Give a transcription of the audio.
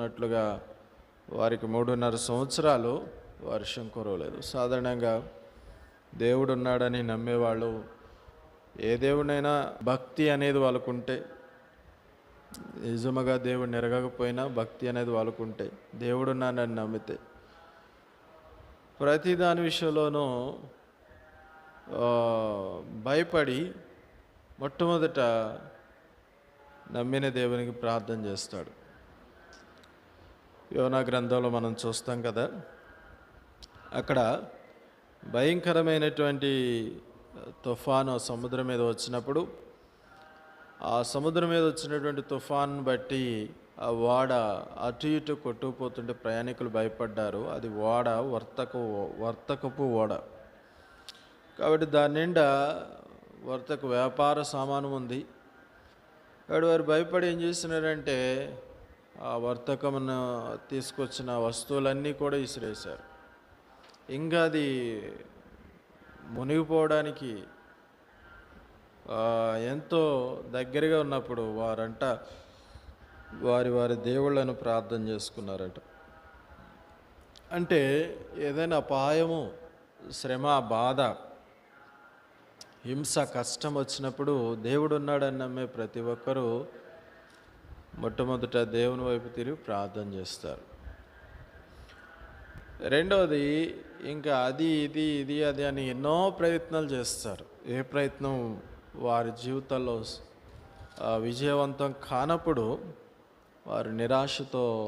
చెప్తున్నట్లుగా వారికి మూడున్నర సంవత్సరాలు వర్షం కురవలేదు. సాధారణంగా దేవుడు ఉన్నాడని నమ్మేవాళ్ళు ఏ దేవుడైనా భక్తి అనేది వాళ్ళకుంటే నిజముగా దేవుడు నెరగకపోయినా భక్తి అనేది వాళ్ళకుంటే దేవుడు ఉన్నాడని నమ్మితే ప్రతి దాని విషయంలోనూ భయపడి మొట్టమొదట నమ్మిన దేవునికి ప్రార్థన చేస్తాడు. యోనా గ్రంథంలో మనం చూస్తాం కదా అక్కడ భయంకరమైనటువంటి తుఫాను సముద్రం మీద వచ్చినప్పుడు ఆ సముద్రం మీద వచ్చినటువంటి తుఫాన్ బట్టి ఆ ఓడ అటు ఇటు కొట్టుకుపోతుంటే ప్రయాణికులు భయపడ్డారు. అది ఓడ వర్తకు వర్తకపు ఓడ. కాబట్టి దాని నిండా వర్తకు వ్యాపార సామాను ఉంది. వాడు వారు భయపడి ఏం చేస్తున్నారంటే ఆ వర్తకమును తీసుకొచ్చిన వస్తువులన్నీ కూడా ఇసిరేశారు ఇంకా అది మునిగిపోవడానికి ఎంతో దగ్గరగా ఉన్నప్పుడు వారంట వారి వారి దేవుళ్ళను ప్రార్థన చేసుకున్నారట. అంటే ఏదైనా అపాయము శ్రమ బాధ హింస కష్టం వచ్చినప్పుడు దేవుడు ఉన్నాడని నమ్మే ప్రతి ఒక్కరూ మొట్టమొదట దేవుని వైపు తిరిగి ప్రార్థన చేస్తారు. రెండవది ఇంకా అది ఇది ఇది అది అని ఎన్నో ప్రయత్నాలు చేస్తారు. ఏ ప్రయత్నం? వారి జీవితాల్లో విజయవంతం కానప్పుడు వారు నిరాశతో